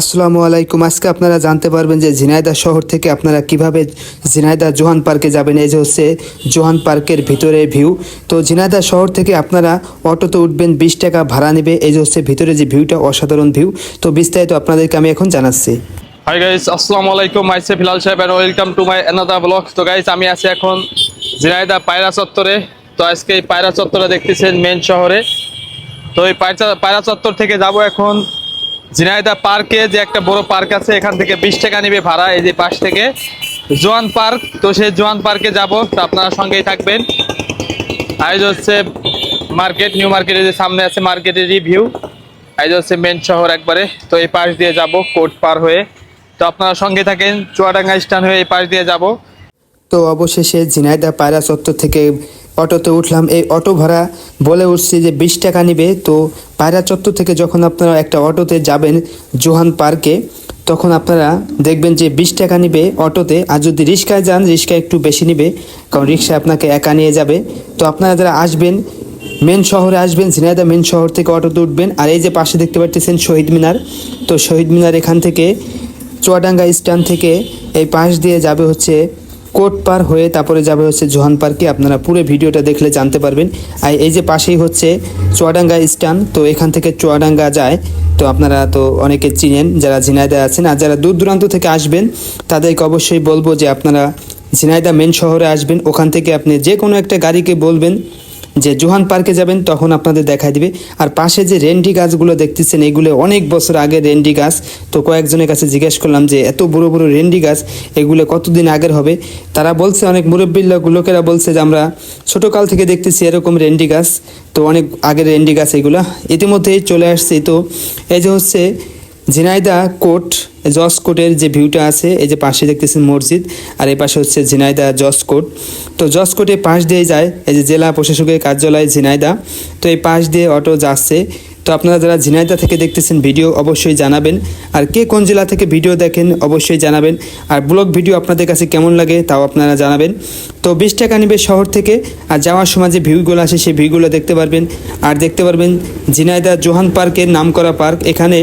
আসসালামু আলাইকুম। আজকে আপনারা জানতে পারবেন যে ঝিনাইদহ শহর থেকে আপনারা কীভাবে ঝিনাইদহ জোহান পার্কে যাবেন। এই যে হচ্ছে জোহান পার্কের ভিতরে ভিউ। তো ঝিনাইদহ শহর থেকে আপনারা অটোতে উঠবেন, বিশ টাকা ভাড়া নেবে। এই যে হচ্ছে ভিতরে যে ভিউটা, অসাধারণ ভিউ। তো বিস্তারিত আপনাদেরকে আমি এখন জানাচ্ছি। হাই গাইস আসসালামু আলাইকুম। মাইসে ফিলাল সাহেব and welcome to my another blog তো গাইস আমি আছি এখন ঝিনাইদা পায়রা চত্বরে। তো আজকে এই পায়রা চত্বরে দেখতেছেন মেন শহরে। তো এই পায়রা পায়রা চত্বর থেকে যাব এখন ঝিনাইদা পার্কে যে একটা বড় পার্ক আছে, এখান থেকে বিশ টাকা নেবে ভাড়া এই যে পাশ থেকে। জোয়ান পার্ক, তো সেই জোয়ান পার্কে যাব, তো আপনারা সঙ্গেই থাকবেন। আয়োজন হচ্ছে মার্কেট, নিউ মার্কেটের যে সামনে আছে মার্কেটের রিভিউ। আয়োজন হচ্ছে মেন শহর একবারে, তো এই পাশ দিয়ে যাব কোর্ট পার হয়ে। তো আপনারা সঙ্গে থাকেন, চুয়াডাঙ্গা স্ট্যান্ড হয়ে এই পাশ দিয়ে যাব। তো অবশেষে ঝিনাইদহ পায়রা চত্বর থেকে অটোতে উঠলাম। এই অটো ভাড়া বলে উঠছি যে বিশ টাকা নিবে। তো পায়রা চত্বর থেকে যখন আপনারা একটা অটোতে যাবেন জোহান পার্কে, তখন আপনারা দেখবেন যে বিশ টাকা নিবে অটোতে। আর যদি রিক্সায় যান, রিক্সা একটু বেশি নিবে, কারণ রিক্সা আপনাকে একা নিয়ে যাবে। তো আপনারা যারা আসবেন, মেন শহরে আসবেন, ঝিনাইদহ মেন শহর থেকে অটোতে উঠবেন। আর এই যে পাশে দেখতে পাচ্ছেন শহীদ মিনার। তো শহীদ মিনার এখান থেকে চুয়াডাঙ্গা স্ট্যান্ড থেকে এই পাশ দিয়ে যাবে হচ্ছে কোট পার হয়ে তারপরে যাবে হচ্ছে জোহান পার্কে। আপনারা পুরো ভিডিওটা দেখলে জানতে পারবেন। আর এই যে পাশেই হচ্ছে চুয়াডাঙ্গা স্টান তো এখান থেকে চুয়াডাঙ্গা যায়। তো আপনারা তো অনেকে চিনেন যারা ঝিনাইদা আছেন। আর যারা দূর দূরান্ত থেকে আসবেন, তাদেরকে অবশ্যই বলব যে আপনারা ঝিনাইদা মেন শহরে আসবেন। ওখান থেকে আপনি যে কোনো একটা গাড়িকে বলবেন যে জোহান পার্কে যাবেন তখন আপনাদের দেখাই দিবে। আর পাশে যে রেন্ডি গাছগুলো দেখতেছেন, এগুলো অনেক বছর আগে রেন্ডি গাছ। তো কয়েকজনের কাছে জিজ্ঞেস করলাম যে, এত বড় বড় রেন্ডি গাছ, এগুলো কতদিন আগের হবে? তারা বলছে, অনেক মুরব্বী লোকেরা বলছে যে, আমরা ছোটোকাল থেকে দেখতেছি এরকম রেন্ডি গাছ। তো অনেক আগের রেন্ডি গাছ এগুলা। ইতিমধ্যেই চলে আসছে। তো এই যে হচ্ছে ঝিনাইদা কোট জজ কোটের যে ভিউটা আছে, এই যে পাশে দেখতেছেন মসজিদ, আর এই পাশে হচ্ছে ঝিনাইদা জজ কোট তো জজ কোটে পাশ দিয়ে যায় এই যে জেলা প্রশাসকের কার্যালয় ঝিনাইদা। তো এই পাশ দিয়ে অটো যাচ্ছে। তো আপনারা যারা ঝিনাইদা থেকে দেখতেছেন ভিডিও অবশ্যই জানাবেন। আর কে কোন জেলা থেকে ভিডিও দেখেন অবশ্যই জানাবেন। আর ব্লগ ভিডিও আপনাদের কাছে কেমন লাগে তাও আপনারা জানাবেন। তো বিশ টাকা নেবে শহর থেকে। আর যাওয়ার সময় যে ভিউগুলো আসে সেই ভিউগুলো দেখতে পারবেন। আর দেখতে পারবেন ঝিনাইদা জোহান পার্কের নামকরা পার্ক। এখানে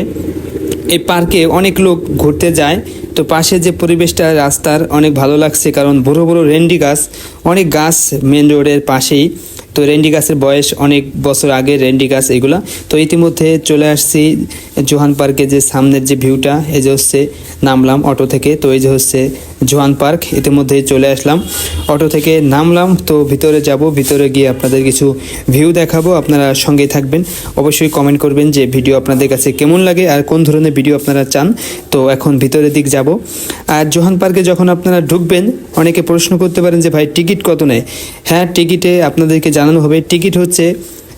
এই পার্কে অনেক লোক ঘুরতে যায়। তো পাশে যে পরিবেশটা, রাস্তার অনেক ভালো লাগছে কারণ বড় বড় রেন্ডি গাছ, অনেক গাছ মেন রোডের পাশেই। তো রেন্ডি গাছের বয়স অনেক বছর আগে রেন্ডি গাছ এগুলা। তো ইতিমধ্যে চলে আসছি জোহান পার্কে যে সামনের যে ভিউটা, এই যে হচ্ছে নামলাম অটো থেকে। তো এই যে হচ্ছে জোহান পার্ক, ইতিমধ্যেই চলে আসলাম অটো থেকে। নামলাম, তো ভিতরে যাব, ভিতরে গিয়ে আপনাদের কিছু ভিউ দেখাবো, আপনারা সঙ্গে থাকবেন। অবশ্যই কমেন্ট করবেন যে ভিডিও আপনাদের কাছে কেমন লাগে আর কোন ধরনের ভিডিও আপনারা চান। তো এখন ভিতরের দিক যাব। আর জোহান পার্কে যখন আপনারা ঢুকবেন, অনেকে প্রশ্ন করতে পারেন যে, ভাই, টিকিট কত নেয়? হ্যাঁ টিকিটে আপনাদেরকে জানানো হবে, টিকিট হচ্ছে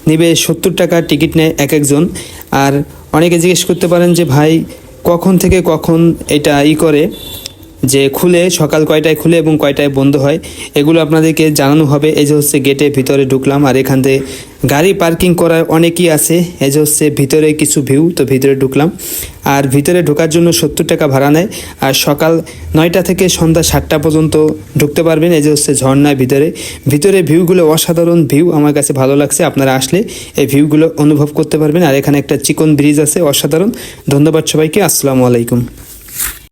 নেবে সত্তর টাকা, টিকিট নেয় এক একজন। আর অনেকে জিজ্ঞেস করতে পারেন যে ভাই কখন থেকে কখন এটা ই করে? যে খুলে, সকাল কয়টায় খুলে এবং কয়টায় বন্ধ হয়, এগুলো আপনাদেরকে জানানো হবে। এই যে হচ্ছে গেটে ভিতরে ঢুকলাম আর এখান থেকে গাড়ি পার্কিং করার অনেকই আছে। এই যে হচ্ছে ভিতরে কিছু ভিউ, তো ভিতরে ঢুকলাম। আর ভিতরে ঢোকার জন্য সত্তর টাকা ভাড়া নেয়। আর সকাল নয়টা থেকে সন্ধ্যা সাতটা পর্যন্ত ঢুকতে পারবেন এই যে হচ্ছে ঝর্ণার ভিতরে। ভিতরে ভিউগুলো অসাধারণ ভিউ। আমার কাছে ভালো লাগছে, আপনারা আসলে এই ভিউগুলো অনুভব করতে পারবেন। আর এখানে একটা চিকন ব্রিজ আছে, অসাধারণ। ধন্যবাদ সবাইকে, আসসালামু আলাইকুম।